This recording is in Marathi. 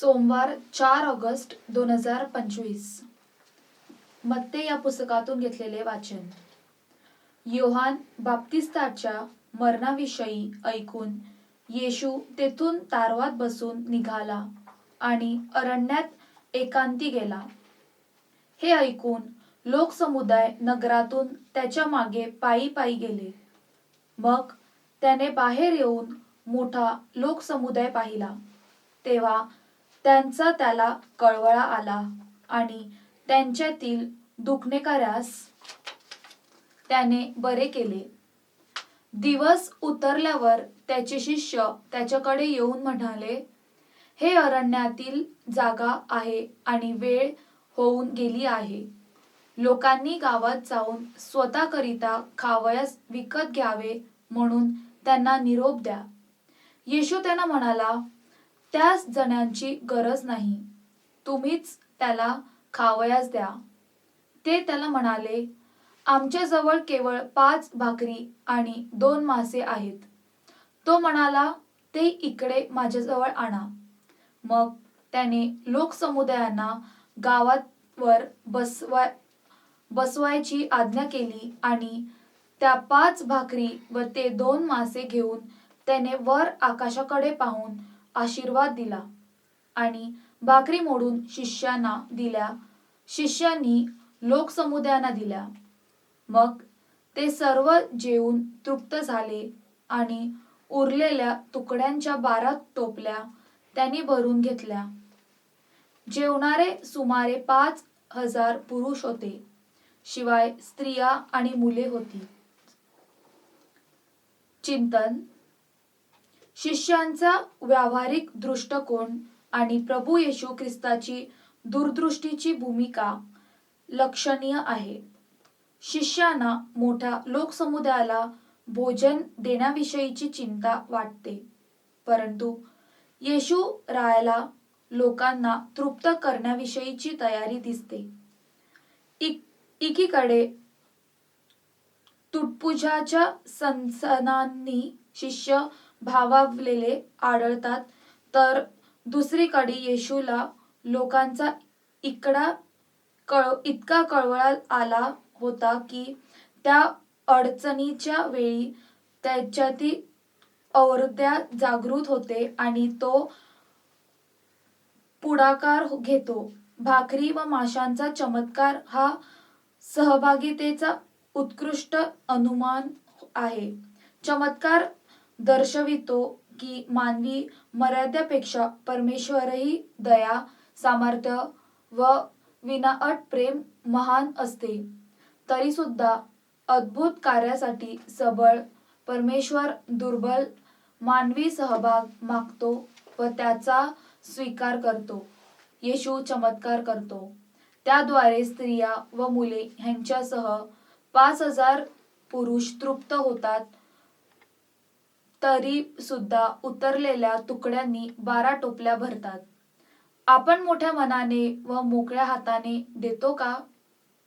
सोमवार चार ऑगस्ट दोन हजार पंचवीस. मत्ते या पुस्तकातून घेतलेले वाचन. योहान बाप्तिस्ताच्या मरणाविषयी ऐकून येशू तेथून तारवात बसून निघाला आणि अरण्यात एकांती गेला. हे ऐकून लोकसमुदाय नगरातून त्याच्यामागे पायी पायी गेले. मग त्याने बाहेर येऊन मोठा लोकसमुदाय पाहिला. तेव्हा त्यांचा त्याला कळवळा आला आणि त्यांच्यातील दुखणेकऱ्यास त्याने बरे केले. दिवस उतरल्यावर त्याचे शिष्य त्याच्याकडे येऊन म्हणाले हे अरण्यातील जागा आहे आणि वेळ होऊन गेली आहे. लोकांनी गावात जाऊन स्वतःकरिता खावयास विकत घ्यावे म्हणून त्यांना निरोप द्या. येशू त्यांना म्हणाला त्याच जणांची गरज नाही. तुम्हीच त्याला खावयास द्या. ते त्याला म्हणाले आमच्याजवळ केवळ पाच भाकरी आणि दोन मासे आहेत. तो म्हणाला ते इकडे माझ्याजवळ आणा. मग त्याने लोकसमुदायांना गावावर बसवाय बसवा बसवायची आज्ञा केली आणि त्या पाच भाकरी व ते दोन मासे घेऊन त्याने वर आकाशाकडे पाहून आशीर्वाद दिला आणि भाकरी मोडून शिष्यांना दिल्या. शिष्यांनी लोकसमुदायांना दिल्या. मग ते सर्व जेवून तृप्त झाले आणि उरलेल्या तुकड्यांच्या बारा टोपल्या त्यांनी भरून घेतल्या. जेवणारे सुमारे पाच हजार पुरुष होते. शिवाय स्त्रिया आणि मुले होती. चिंतन शिष्यांचा व्यावहारिक दृष्टकोन आणि प्रभू येशू ख्रिस्ताची दूरदृष्टीची भूमिका लक्षणीय आहे. शिष्यांना मोठ्या लोकसमुदायाला भोजन देण्याविषयीची चिंता वाटते परंतु येशू रायाला लोकांना तृप्त करण्याविषयीची तयारी दिसते. इक- एकीकडे तुटपुंजाच्या सनसनांनी शिष्य भावावलेले आढळतात. तर दुसरीकडे येशूला लोकांचा इकडा कळ इतका कळवळा आला होता की त्या अडचणीच्या वेळी त्याच्यातील औरत्या जागृत होते आणि तो पुढाकार घेतो. भाकरी व माशांचा चमत्कार हा सहभागितेचा उत्कृष्ट अनुमान आहे. चमत्कार दर्शवितो की मानवी मर्यादेपेक्षा परमेश्वरही दया सामर्थ्य व विनाअट प्रेम महान असते. तरीसुद्धा अद्भुत कार्यासाठी सबळ परमेश्वर दुर्बल मानवी सहभाग मागतो व त्याचा स्वीकार करतो. येशू चमत्कार करतो. त्याद्वारे स्त्रिया व मुले ह्यांच्यासह पाच हजार पुरुष तृप्त होतात तरी सुद्धा उतरलेल्या तुकड्यांनी बारा टोपल्या भरतात. आपण मोठ्या मनाने व मोकळ्या हाताने देतो का?